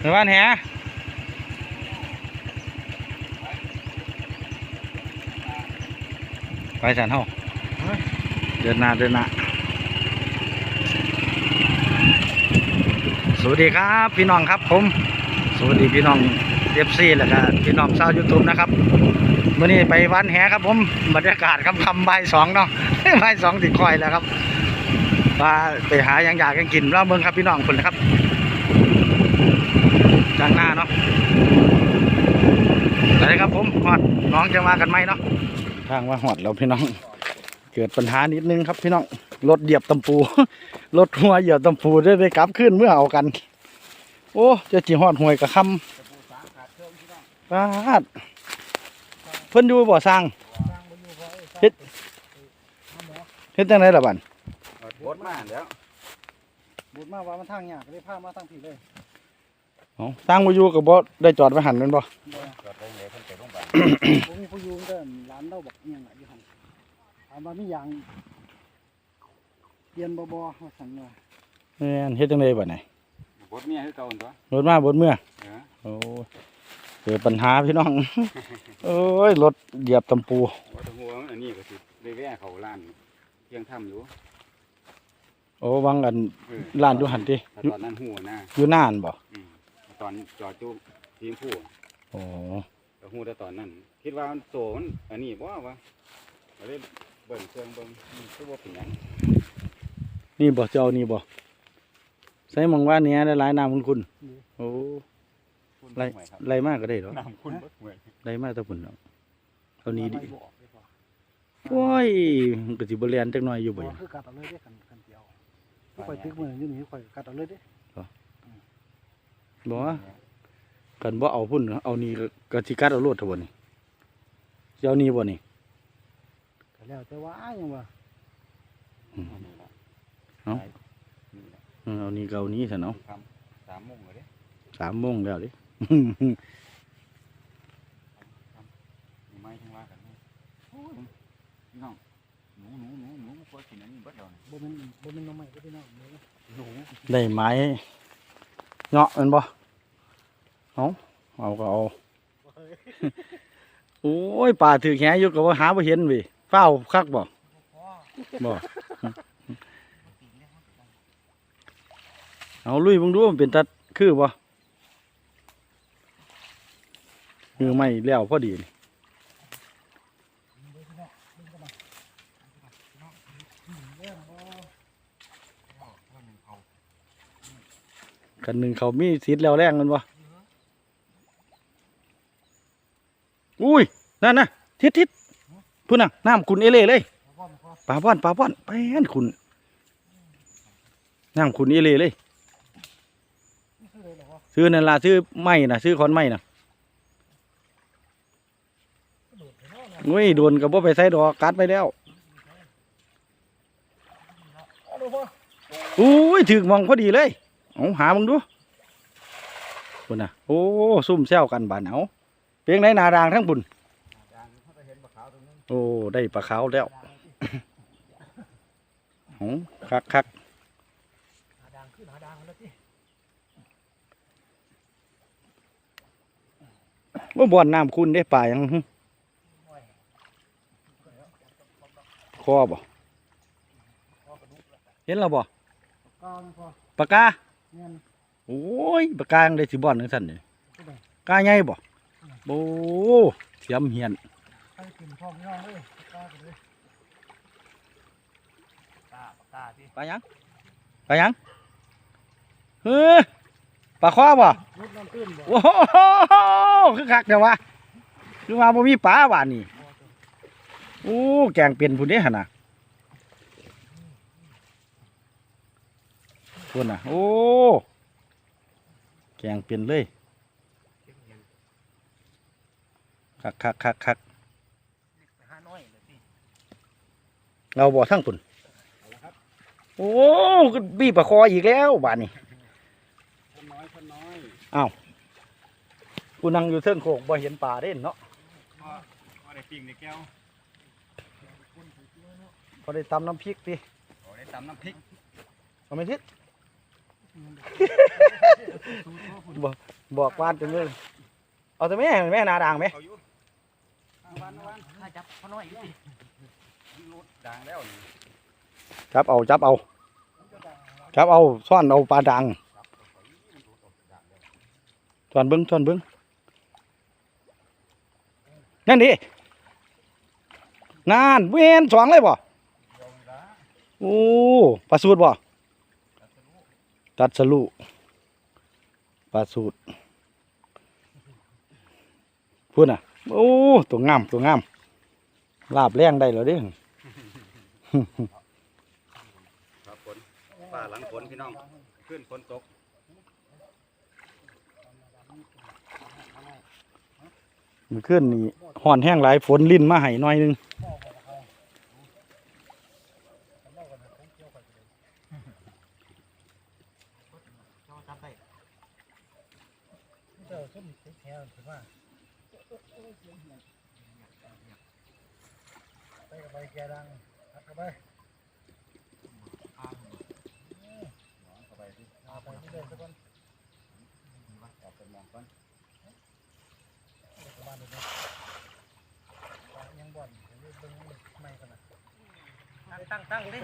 ไปบ้านแหไปสันเฮาเดินหน้าเดินหน้าสวัสดีครับพี่น้องครับผม สวัสดีพี่น้องเอฟซีแล้วก็พี่น้องชาวยูทูบนะครับเมื่อนี้ไปวันแหครับผมบรรยากาศครับคำใบสองเนาะใบสองติดคอยแล้วครับมาไปหาอย่างอยากกันกินแล้วเมืองครับพี่น้องคนนะครับ จางหน้าเนาะอะไรครับผมหอดน้องจะมากันไหมเนาะทางว่าหอดแล้วพี่น้อง เกิดปัญหานิดนึงครับพี่น้องรถเหยียบตำปูรถหัวเหยียบตำปูได้ได้กลับขึ้นเมื่อเอากัน โอ้เจะจีหอดหวยกับคำปาดเพิ่นอยู่บ่อสร้างเฮ็ดเฮ็ดจังไดล่ะบัดบดมาแล้วบุญมาว่ามันทางยากก็เลยพามาทางพี่เลย เอ้าสร้างบ่อยู่ก็บ่ได้จอดไว้หันแม่นบ่จอดไปเลยเพิ่นไปโรงพยาบาลผมมีผู้อยูงเดินร้านเราบอกเอียงอะอยู่หันถามว่ามีอย่างเปลี่ยนบ่บ่ว่าสั่งว่าแม่นเฮ็ดจังไดบัดนี้บดเมียคือเก่าหั่นตัวรถมาบนเมื่อ เออโอ้เกิดปัญหาพี่น้อง โอ้ยรถเหยียบตำปูว่าแตหัวมันอันนี้ก็สิได้แว่เขาร้านเที่ยงทำอยู่โอ้วังอันเออร้านอยู่หันติถ้าอยู่ตอนนั้นหัวนะอยู่นานบ่อืม ตอนจอดจูทีมผู้โอ้ก็ฮู้แต่ตอนนั้น คิดว่ามันโตมันอันนี้บ่วะก็เลยเบิ่งเครื่องเบิ่งอืมคือบ่เป็นหยังนี่บ่เจ้านี่บ่ใส่หมองว่าเนี้ยได้หลายน้ำคุณคุณโอ้คุณไล่เบิ่งว้ครับไล่มากก็ได้เหรอน้ำคุณเบิดเว้ยไล่มากแตะพุ่นเนาะเอานี้ดิไม่บอกเลยว่าโอ้ยมันก็สิบ่เรียนจักหน่อยอยู่บ่บ่หยังคือกัดเอาเลยเด้คันคันเดียวข่อยตึกมืออยู่นี่ข่อยกัดเอาเลยเด้บ่ว่ากันบ่เอาพุ่นเอานี่ก็สิกัดเอาโลดเท่าบ่นี่สิเอานี่บ่นี่ก็แล้วแต่ว่ายังว่าอืมอันนี้ล่ะเอ้านี่ล่ะเออเอานี่ก็เอานี้ซะเนาะทำสามโมงเลยเด้สามโมงแล้วดิมีไม้ทั้งว่ากันเนาะโอ้ยพี่น้องหนูหนูหนูหนูมันควรกินอันนี้เบิดแล้วนี่บ่แม่นบ่แม่นหน้องใหม่ก็พี่น้องเด้อหนูได้ไม้ เงาะแมันบ่เอาเอาก็เอาโอ้ยป่าถือแหอยู่ก็ว่าหาบ่เห็นเว้ยเฝ้าคักบ่บ่เอาลุยเบิ่งดูมันเป็นตัดคือบ่มือไม่แล้วพอดีนี่ กันหนึ่งเขามีสิทธิ์แล้วแรงมันบ่อุ้ย นั่นนะทิศทิศพุ่นน่ะน้ำคุณเอเล่เลยปลาป้อนปลาป้อนไปอันคุณน้ำคุณเอเล่เลยซื้อนั่นล่ะซื้อไม้น่ะซื้อคอนไม้น่ะโอ้ยโดนกับบ่ไปใส่ดอกกัดไปแล้วอุ้ยถึกมองพอดีเลย เอาหามึงดูพุ่นน่ะโอ้ซุ่มแซวกันบานเอาเพียงไหนนาดางทั้งบุญโอ้ได้ปลาขาวแล้วโอ้คักคักว่าบ่อนน้ำคุณได้ปลายังคอบ่เห็นแล้วบ่ก้าวพ่อปากกา โอ้ยปากกายังได้สิบ่อนจังซั่นนี่กาใหญ่บ่โอ้เสียมเหียนให้กินพ่อพี่น้องเลยก้าวกันเลยตาตาที่ปลาหยังปลาหยังเฮ้ยปลาคอบ่รถน้ำตื้นบ่โอ้โหคือคักเดี๋ยววะคือว่าบ่มีปลาบ้านนี่โอ้แกงเป็นพุ่นเด้หั่นน่ะ พุ่นน่ะ โอ้ แกงเป็นเลย คักคักคักคักหาน้อยเลยที่เอาบ่ทั้งปุ่น โอ้ก็บีบปลาคออีกแล้วบ้านนี้คนน้อยคนน้อยกูนั่งอยู่เทิงโขกบ่เห็นปลาเด่นเนาะพอพอได้ปิ้งได้แก้วพอได้ตำน้ำพริกติพอได้ตำน้ำพริกเอาไหมทิศ บอกบอกวานจังเลยเอาแต่แม่แม่นาด่างไหมจับเอาจับเอาจับเอาซ่อนเอาปลาดังซ่อนเบิ้งซ่อนเบิ้งนั่นดินานเวนสองเลยบ่โอ้ปลาสูตรบ่ ตัดสลุปลาสูตรพูดน่ะ โอ้ ตัวงาม ตัวงาม ลาบแรงได้แล้วเดิครับฝนป่าหลังฝนพี่น้อง ขึ้นฝนตก มันขึ้นนี่ห่อนแห้งหลายฝนลิ้นมาให้หน่อยหนึง เราจับได้ เจ้าส้ มติดแถวถือว่าไปกับไปแกดังพัดกับไปเข้าไปที่เอาไปที่เดินสักคนออกเป็นมองก่อนเด็กบ้านเด็กยังบ่อนเบิ่งไม่กันนะตั้งตั้งดิ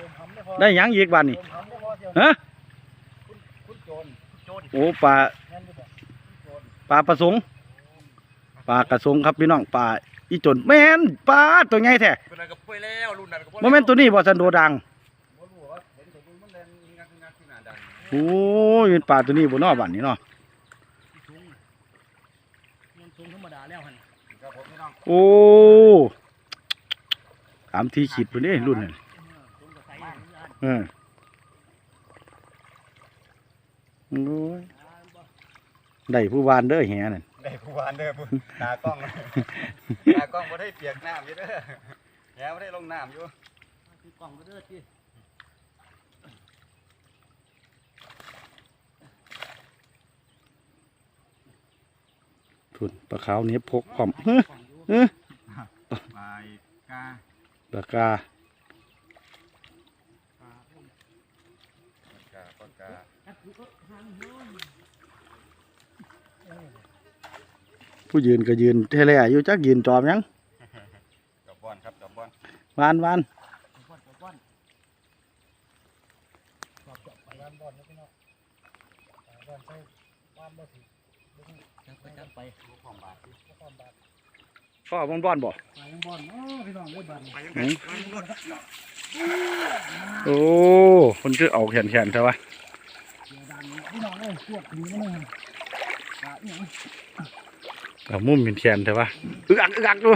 ได้ยังอีกบ้านนี่ฮะคุณโจรโอ้ป่าปลาประสงค์ ปลากระสงครับพี่น้องปลาอีจนแม่นปลาตัวใหญ่แท้เป็นอะไรกับป่วยแล้วรุ่นนั้นกับป่วยโมเมนตัวนี้บ่สันโดดังบ่รู้ว่าเห็นตัวนี้มันแรงงักงักที่หน้าดังโอ้ยเป็นปลาตัวนี้บ่เนอบ้านนี้เนาะสูงเงินสูงธรรมดาแล้วหันครับผมพี่น้องโอ้สามทีขีดพุ่นนี่รุ่นนั่นสูงกับไสอยู่นี่อันเออโอ้ยได้ผู้วานเด้อแหนั่น ได้ผู้วานเด้อผู้ตากล้องตากล้องบ่ได้เปียกน้ำอยู่เด้อแหบ่ได้ลงน้ำอยู่คือกล่องก็เด้อที่ทุนปลาขาวเหนี้พกพร้อมกล่องอยู่เฮ้ยปลายกา ปลากา ปลาพวก ปลากาปลากา นักคือก็หางเฮ้ย ผู้ยืนก็ยืนเทเลอยู่จักยืนจอมหยังดอกบอนครับดอกบอนวานวานก้อนก้อนกรอบไปร้านบ่อนนะพี่น้องบ่อนใช้บ้านบ่สิจับไปจับไปลูกของบาทที่นครบาทพ่อบอนบอนบ่ไปยังบ่อนเนาะพี่น้องเลยบ้านไปยังหืไงมโอ้คนคือเอาแขนแขนใช่ปะเดี๋ยวดังพี่น้องเลยพวกนี้มัน เอามุมเป็นแขนใช่ปะอึกอักอึกอักดู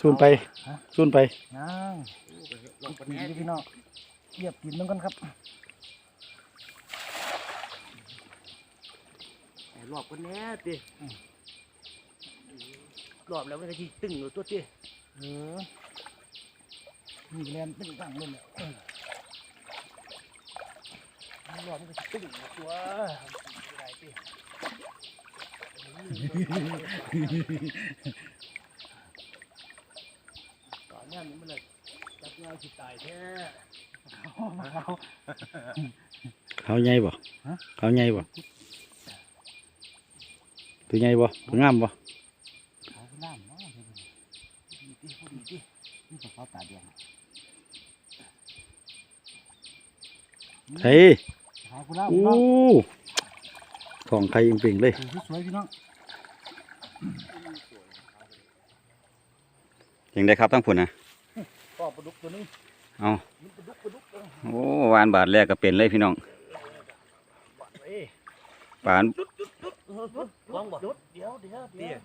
ซูนไปซูนไปยังลงไปนี่พี่น้องเทียบกินมันกันครับรอบกันแน่ติ รอบแล้วมันก็ที่ตึงอยู่ตัวติเออนี่แลนเป็นตั้งเลยแหละเออมันรอบมันก็สิตึ้งอยู่ตัวได้ติตอนเนี้ยมันเลยจับงานสิตายแท้เอามาเอาเขาใหญ่บ่ฮะเขาใหญ่บ่ตัวใหญ่บ่ตัวงามบ่ เอาไปน้ำเนาะดีดิพูดดีดิ นี่ปลาเขาตาแดงเฮ้ยหาคุณน้ำโอ้พี่น้องของใครเป่งๆเลยถือสวยๆพี่น้องยังได้ครับทั้งผุนนะก็ปลาดุกตัวนี้เอามันปลาดุกปลาดุกเออโอ้วานบาทแรกก็เป็นเลยพี่น้องเอ้ยปาน ว่างบ่หยุดเดี๋ยวเดี๋ยวเดี๋ยว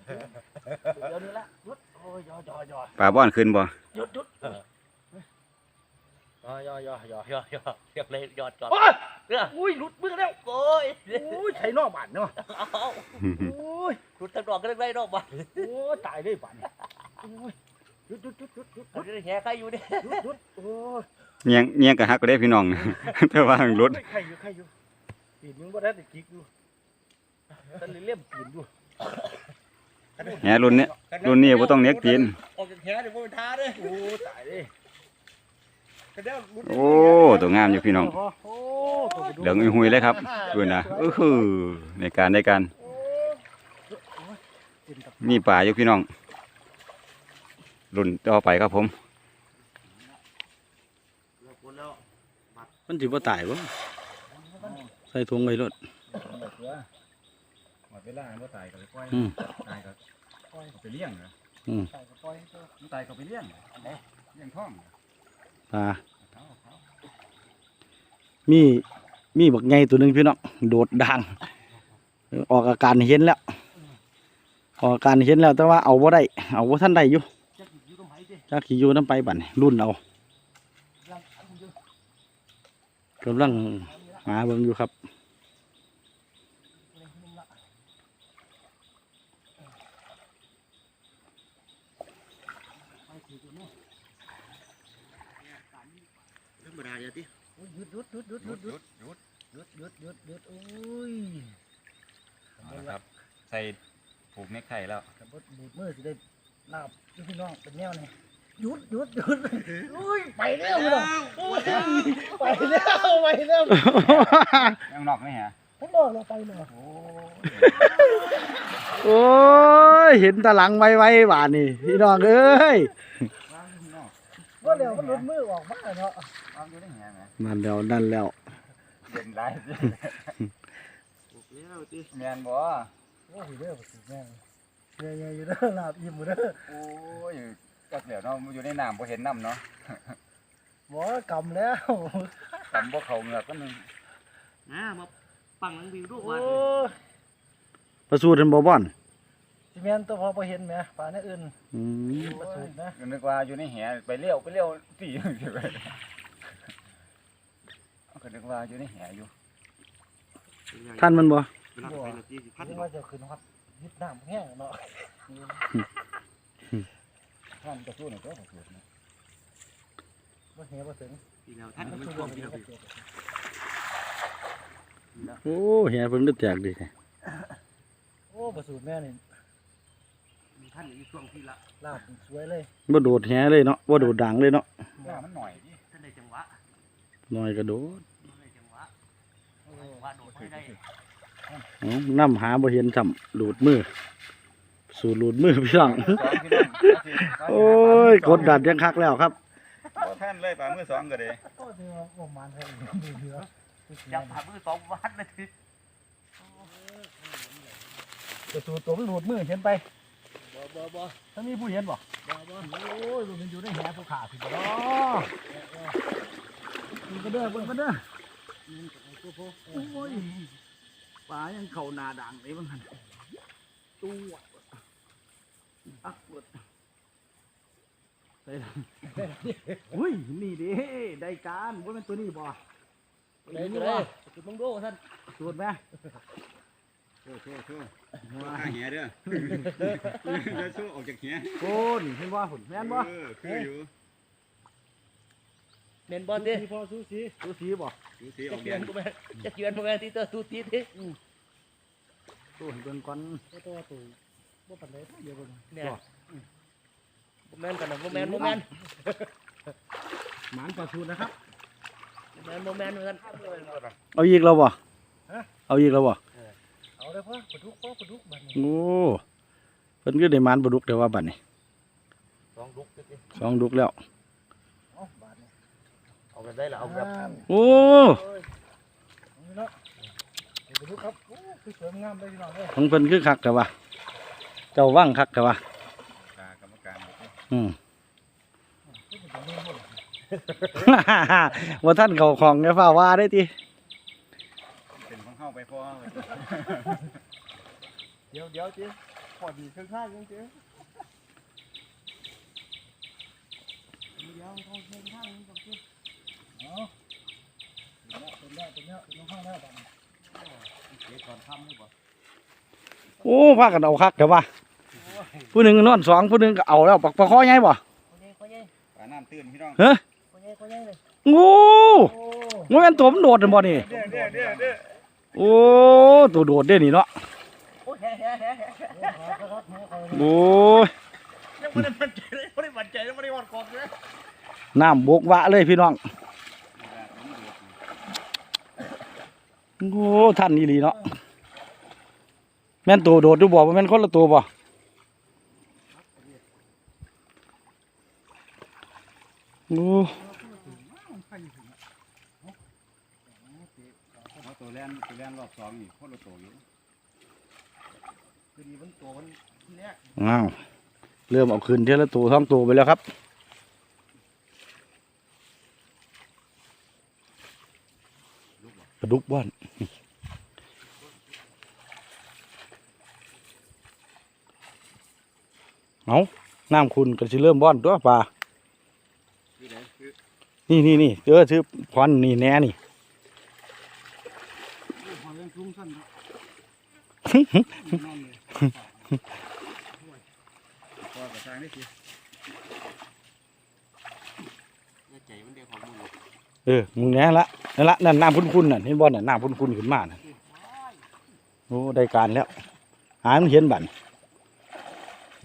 เดี๋ยวนี้ละหยุดโอ้ยยอยอยอปลาบ้อนขึ้นบ่หยุดหยุดยอยอยอยอยอยอเรียบเลยยอดจอดโอ้ยเด้ออุ้ยหลุดมือแล้วโอ้ยโอ้ยใช้นอกบ้านเนาะเอาโอ้ยรุดทั้งดอกก็ได้ดอกบ่โอ้ยตายเลยบ้านเนี่ยโอ้ยหยุดหยุดหยุดหยุดหยุดมันได้แห่ใครอยู่ดิหยุดหยุดโอ้ยเนียงเนียงกะฮักก็ได้พี่น้องแต่ว่ารถใครอยู่ใครอยู่ปีนมึงบ่ได้ติดกิ๊กอยู่ ท่านเลี่ยมตีนดูแหรุ่นเนี้ยรุ่นนี้บ่ต้องเน็กตีนออกจากแขนเดี๋ยวมันท้าเด้อโอ้ตายเลยกระเด้วรุดโอ้ตัวงามอยู่พี่น้องโอ้ตัวไปดูเหลืองอุ้ยหุยเลยครับดูนะเออคือในการในการกินกับมีป่าอยู่พี่น้อง รุ่นต่อไปครับผมมันสิบ่ตายบ่ใส่ถุงไว้รถ หมดเวลาบ่ตายก็ไปปล่อยอืม ตายก็ปล่อยไปเลี้ยงเหรอใส่กับปล่อยตัวมันตายก็ไปเลี้ยงเลี้ยงท้องปลามีมีบักไงตัวหนึงพี่น้องโดดดังออกอาการเห็นแล้วออกอาการเห็นแล้วแต่ว่าเอาบ่ได้เอาบ่ทันได้อยู่จะอยู่ตรงไหนดิจักสิอยู่นํไปบัดนี้รุ่นเอาลังอันอยู่กำลังหาเบิ่งอยู่ครับ ยุดหยุดหยุดหยุดหยุดหยุดหยุดหยุดหยุดโอ้ยเอาละครับ ใส่ผูกเนคไทแล้ว ขับรถบูดมือสิได้ลาบอยู่พี่น้องเป็นแนวนี่หยุดหยุดหยุดโอ้ยไปแล้วไปแล้วไปแล้วยังนอกไหมฮะทั้งโลกเราไปเลยโอ้โอ้ยเห็นตะหลังไว้ไว้บานนี่พี่น้องเอ้ย วางอยู่นอกว่าเดี๋ยวมันหลุดมือออกมาเนาะวางอยู่ใน นั่นแล้วนั่นแล้วเด่นหลายบอกแล้วติแมนบ่โอ้ยเด้อสิแม่งเยอะๆอยู่เด้อลาบอิ่มอยู่เด้อโอ้ยกักเดี๋ยวเนาะอยู่ในน้ำบ่เห็นน้ำเนาะบ่กำแล้วตำบ่เข้าเหงือกก็นึงนะมาปังหลังวิวดูโอ้ว่ายประสูติบ่บ่อนสิแม่นตัวพอบ่เห็นแหมป่าในอื่นอืมประสูตรนะนึกว่าอยู่ในแหไปเลี้ยวไปเลี้ยวตีอยู่ไป ก็นึกว่าอยู่ในแหอยู่ท่านมันบ่เวลาไปละตีสิพัดคิดบ่ว่าจะขึ้นฮอดยึดน้ำแห้งเนาะท่านจะสู้หน่อยตัวผมสู้นะบ่เห็นบ่ถึงทีแล้วท่านมันช่วงที่เราไปโอ้เฮียเพิ่นก็แตกดีแท้โอ้ประสูตรแม่นี่มีท่านอยู่ช่วงที่ละลาบสวยเลยบ่โดดแฮเลยเนาะบ่โดดดังเลยเนาะหน้ามันหน่อยดิท่านได้จังหวะน้อยก็โดด ท่านได้จังหวะจังห วะโดดให้ได้อ๋อนํหาบ่เห็นซ้ำหลุดมือ สูตรหลุดมือพี่น้องสองพี่น้องโอ้ยกดดันยังคักแล้วครับบ่ท่านเลยป่ามือสองก็ได้โอ้ถือว่าบ่มันให้ดูเดือจับผ่ามือสองวัดเลยทีประสูตรตัวมันหลุดมือเห็นไปบ่บ่บ่ถ้ามีผู้เห็นบ่บ่บ่โอ้ยมันอยู่ในแหผู้ขาสิบ่เนาะมันก็เด้อมันก็เด้อ โอ้ยปลายังเข้าหน้าด่างเลยบางหันตู้อักเบิดไปละอุ้ยนี่เด้ได้การบ่แม่นตัวนี้บ่ได้ก็ได้จุดมึงดูท่านสูตรไหมโทษโทษโทษข้าเหี้ยเด้อจะสู้ออกจากเหี้ยโอ้นี่เห็นบ่หุ่นแม่นบ่เออคืออยู่ เน้นบอลดิพอสู้สิดูสีบ่ดูสิอจะอกเยืเดืออนนกูแม่จะเยือนกูแม่ที่เตอร์ตูตีดิตู้ให้เบิ่งก่อนตัวตัวบ่ปานใดเดี๋ยวเบิ่งเนี่ยบ่แม่นกันนะบ่แม่นบ่แม่นหมานปลาสูตรนะครับบ่แม่นบ่แม่นเหมือนกันเอาอีกแล้วบ่เอาอีกแล้วบ่เอาเลยพ่อปลาดุกพ่อปลาดุกบัดนี้โอ้เพิ่นก็ได้หมานปลาดุกแต่ว่าบัดนี้สองลุกดิสองดุกแล้วเอาบาดนี้ เอากันได้ละเอาแบบโอ้นี่เนาะปลาดุกครับโอ้คือสวยงามเลยพี่น้องเด้อของเพิ่นคือคักแต่ว่า เจ้าว่างคักแต่ว่ากรรมการอืมคือเป็นเรื่องบ่ว่าท่านเขาของไงฝ่าว่าได้ทีเป็นของเข้าไปพอเดี๋ยวเดี๋ยวจิพอดีข้างๆจังจิเดี๋ยวเขาเชิญข้ โอ้พากันเอาคักเดี๋ยวว่าผู้หนึ่งนอนสองผู้หนึ่งก็เอาแล้วปักปะข้อใหญ่บ่ปลาน้ำตื้นพี่น้องเฮ้งูงูเป็นตัวมันโดดเลยบ่นี่โอ้ตัวโดดเด้นี่เนาะโอ้ยน้ำบกวะเลยพี่น้องโอ้ท่านนี่ลีเนาะ แม่นตัวโดดดูบ่ว่าแม่นคนละตัวบ่โอ้เพราะตัวแล่นตัวแล่นรอบสองนี่คนละตัวอยู่คือดีมันตัวมันเนี้ยอ้าวเริ่มเอาคืนเท่าละตัวท้องตัวไปแล้วครับกระดุกบ้าน เอาน้ำคุณก็สิเริ่มบ้อนตัวปลาคือไหนคือนี่นี่นี่เจอซื้อควันนี่แน่นี่พอเรื่องทุ่งสั้นพอกระทางนี่สิใจมันเดียวของมึงเออ มึงแน่ละนั่นละนั่นน้ำคุ้นๆน่ะเห็นบ่อนน่ะน้ำคุ้นๆขึ้นมาน่ะโอ้ได้การแล้วหามันเห็นบั่นกระ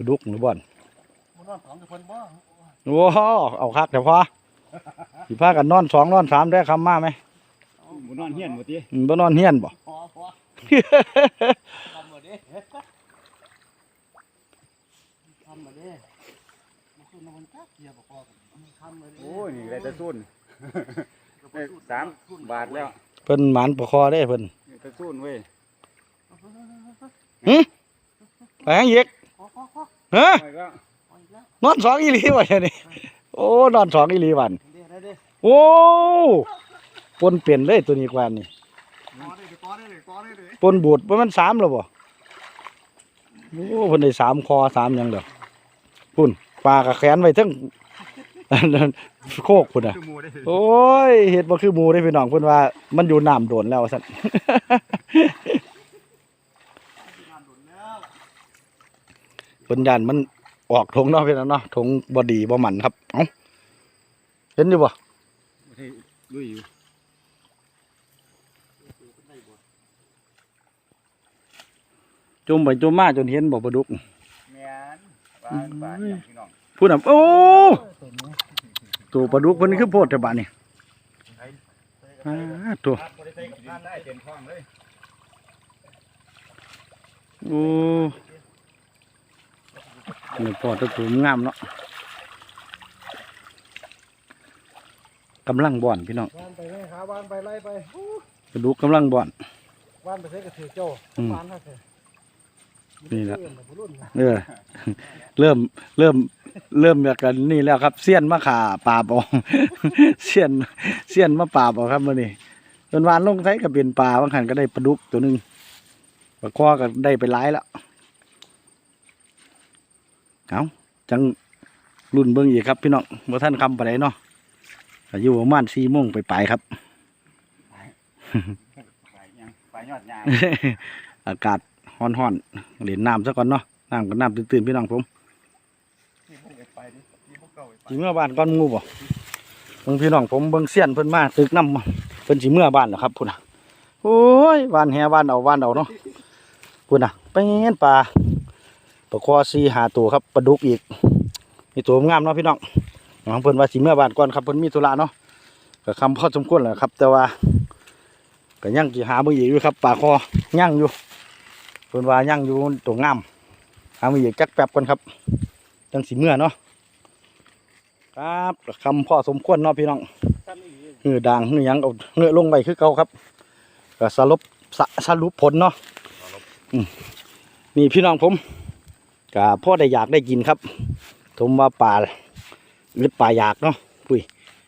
ดุกหรือบ่อนมันนอนสองกับคนบ่โอ้โหเอาคักแต่พอสิพากันนอนสองนอนสามได้คำมาไหมหมูนอนเฮียนหมดทีอืมบ่นอนเฮียนบ่พอพอทำมาดิทำมาดิมันคือมันจักเกียร์บอกพอทำมาดิโอ้ยนี่ได้แต่ซุนได้สามบาทแล้ว เพิ่นหมานประคอได้เพิ่นได้แต่ซุนเว้ยไปหยังอีกพอพอพอ ฮะไปก็พออีกแล้วนอนสองอีหลีวะเนี่ยนี่โอ้นอนสองอีหลีวันเดี๋ยวเดี๋ยวโอ้ปนเปลี่ยนเลยตัวนี้กว่านี่ต่อได้เลยต่อได้เลยต่อได้เลยปนบูดว่ามันสามแล้วบ่โอ้เพิ่นได้สามคอสามหยังเด้อพุ่นปลากระแขนไว้ทั้งอันนั้นโคกพุ่นน่ะคือหมูได้โอ้ยเห็ดบ่คือหมูได้พี่น้องเพิ่นว่า มันอยู่น้ำโดนแล้วซั่นงานดุนแล้ว เพิ่นย่านมันออกทงเนาะพี่น้องเนาะทงบ่ดีบ่หมันครับเอ้าเห็นอยู่บ่ลุยอยู่จุ่มไปจุ่มมาจนเห็นบ่ปลาดุกแม่นบาทบาทอย่างพี่น้องพูดน่ะโอ้ตัวปลาดุกเพิ่นคือโพดแต่บาดนี่อ่าตัวบริษัทกินได้เต็มท้อง เลยโอ้นี่พอตะตุ่มงามเนาะกำลังบ่อนพี่น้องวานไปไหมครับวานไปไล่ไปปลาดุกกำลังบ่อนวานไปใช้กระถือโจ้อืมวานเท่าไหร่นี่ละเรื่องของรุ่นนะเออเริ่มเริ่มเริ่มแบบกันนี่แล้วครับเสี้ยนมาขาปลาบเอาเสี้ยนเสี้ยนมาปราบเอาครับมื้อนี้จนวานลงไสก็เป็นปลาบางคันก็ได้ปลาดุกตัวหนึงปลาคอก็ได้ไปหลายแล้ว เอาจังรุ่นเบิ่งอีกครับ พี่น้องบ่ท่านคำปานใดเนาะก็อยู่ประมาณ4โมงไปปลายๆครับไปยังไปยอดยางอากาศร้อนๆเล่นน้ำซะก่อนเนาะน้ำก็น้ำตื้นๆพี่น้องผมที่พวกไปดิที่พวกเก่าไปสิเมื่อบ้านก่อนหงูบ่เบิ่งพี่น้องผมเบิ่งเสี้ยนเพิ่นมาตึกน้ำเพิ่นสิเมื่อบ้านเหรอครับพุ่นน่ะโอ้ยบ้านแห่บ้านเอาบ้านเอาเนาะพุ่นน่ะไปเห็นปลา ปลาคอซีหาตัวครับปลาดุกอีก มีตัวงามเนาะพี่น้องน้องเพิ่นว่าสิเมื่อบ้านก่อนครับเพิ่นมีธุระเนาะก็คำพอสมควรแหละครับ แต่ว่าก็ยังสิหาเบิ่งอีกอยู่ครับปลาคอย่างอยู่เพิ่นว่าย่างอยู่ตัวงามหาเบิ่งอีกจักแป๊บก่อนครับจังสิเมื่อเนาะครับคำพ่อสมควรเนาะพี่น้องสั้นอีกเงือด่างเงือหยังเอาเงือลงไปคือเก่าครับก็สรุปสะสรุปผลเนาะอืมนี่พี่น้องผม ก็พ่อได้อยากได้กินครับผมว่าป่าหรือป่าอยากเนาะปุ้ย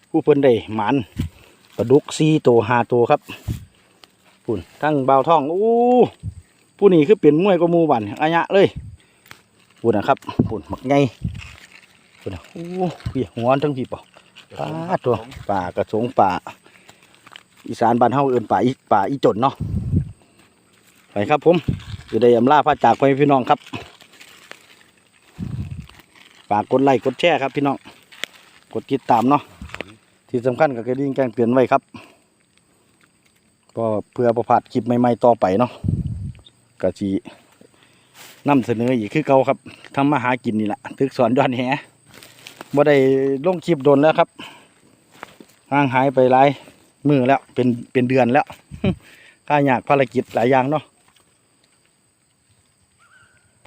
ผู้เพิ่นได้หมานปลาดุกซีตัวหาตัวครับปุ่นทั้งเบาท่องโอ้ผู้นี้คือเป็นมวยก็มูบันอายะเลยปุ่นนะครับปุ่นหมักไงพุ่นนะโอ้พี่หัวทั้งพี่ป่ปลาตัวป่ากระสงป่าอีสานบ้านเฮาเอิ้นป่าอีป่าอีจนเนาะไปครับผมจะได้อำลาพระจากไปพี่น้องครับากกดไลค์กดแชร์ครับพี่น้องกดติดตามเนาะที่สำคัญก็กระดิ่งแจ้งเตือนไว้ครับก็เพื่อประพาดคลิปใหม่ๆต่อไปเนาะก็สินำเสนออีกคือเก่าครับทำมาหากินนี่แหละตึกสอนย้อนแหบ่ได้ลงคลิปโดนแล้วครับห่างหายไปหลายมือแล้วเป็นเป็นเดือนแล้วข้าอยากภารกิจหลายอย่างเนาะ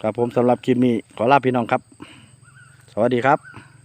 ครับผมสำหรับคลิปนี้ขอลาพี่น้องครับ วัสดีครับ